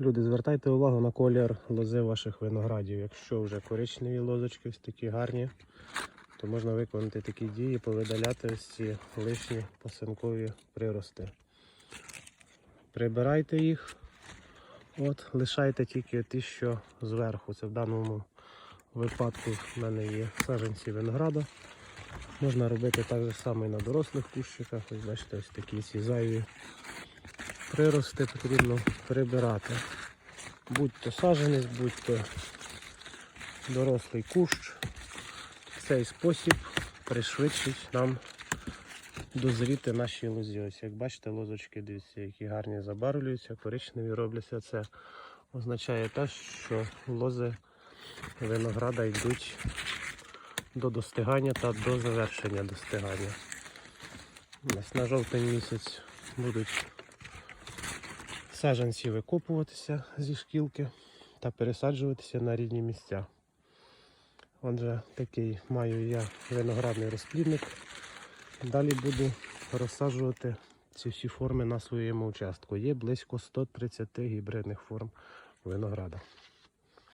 Люди, звертайте увагу на колір лози ваших виноградів. Якщо вже коричневі лозочки, ось такі гарні, то можна виконати такі дії, повидаляти ось ці лишні посинкові прирости. Прибирайте їх, от, лишайте тільки ті, що зверху. Це в даному випадку в мене є саджанці винограда. Можна робити так же само і на дорослих кущиках. Ось бачите, ось такі ці зайві прирости потрібно прибирати. Будь-то саджанець, будь-то дорослий кущ. Цей спосіб пришвидшить нам дозріти наші лозі. Ось як бачите, лозочки, дивіться, які гарні забарвлюються, коричневі робляться. Це означає те, що лози винограда йдуть до достигання та до завершення достигання. Ось на жовтень місяць будуть саджанці викопуватися зі шкілки та пересаджуватися на рідні місця. Отже, такий маю я виноградний розплідник. Далі буду розсаджувати ці всі форми на своєму участку. Є близько 130 гібридних форм винограда.